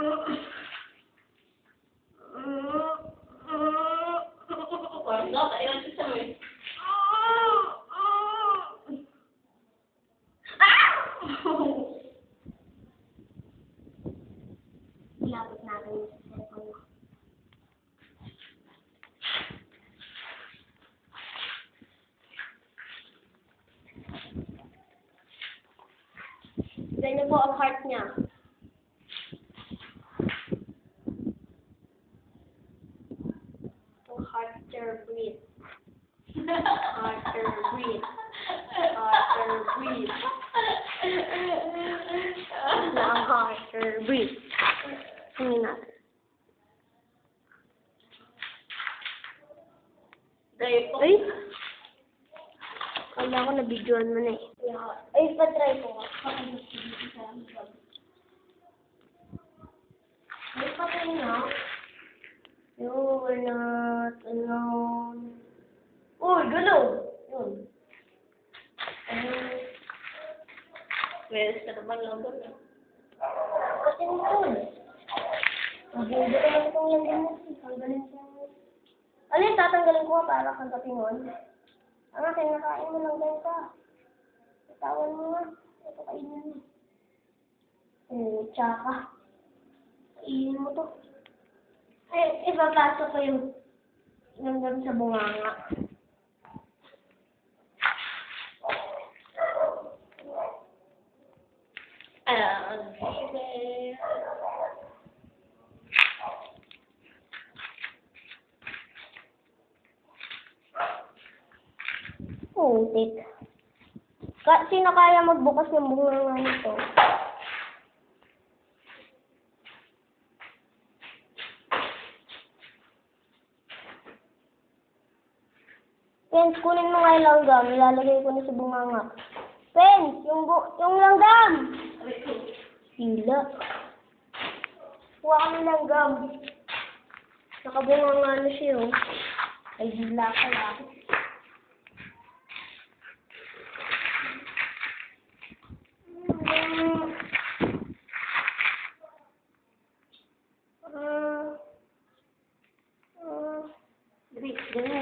Ilapit natin yung cellphone mo. Ganyan po ang heart niya. Ang heart breathe. Heart breathe. Heart breathe. Na ang heart breathe. Tingnan natin. Dahil po. Ay! Kala ko na-videoan mo na eh. Ay, pa-try ko. Ay, Meron ka naman lang doon. eh. Kasi nito. Mabuti ko lang itong lang mo. Tanggalin ko. Ano yung tatanggalin ko para kang katingon? Ang akin, nakain mo lang ganyan ka. Itawan mo nga. Ito kainin mo. Eh, tsaka. Kainin mo to. Ay, ipapasok ko yung langgam sa bunganga. Putik. Ka sino kaya magbukas ng bunganga nito? Pens, kunin mo nga yung langgam. Ilalagay ko na sa bunganga. Pens, yung, bu yung langgam! Hila. Kuha ka ng langgam. Nakabunganga na siya, oh. Ay, hila ka lang. Gri, dali na.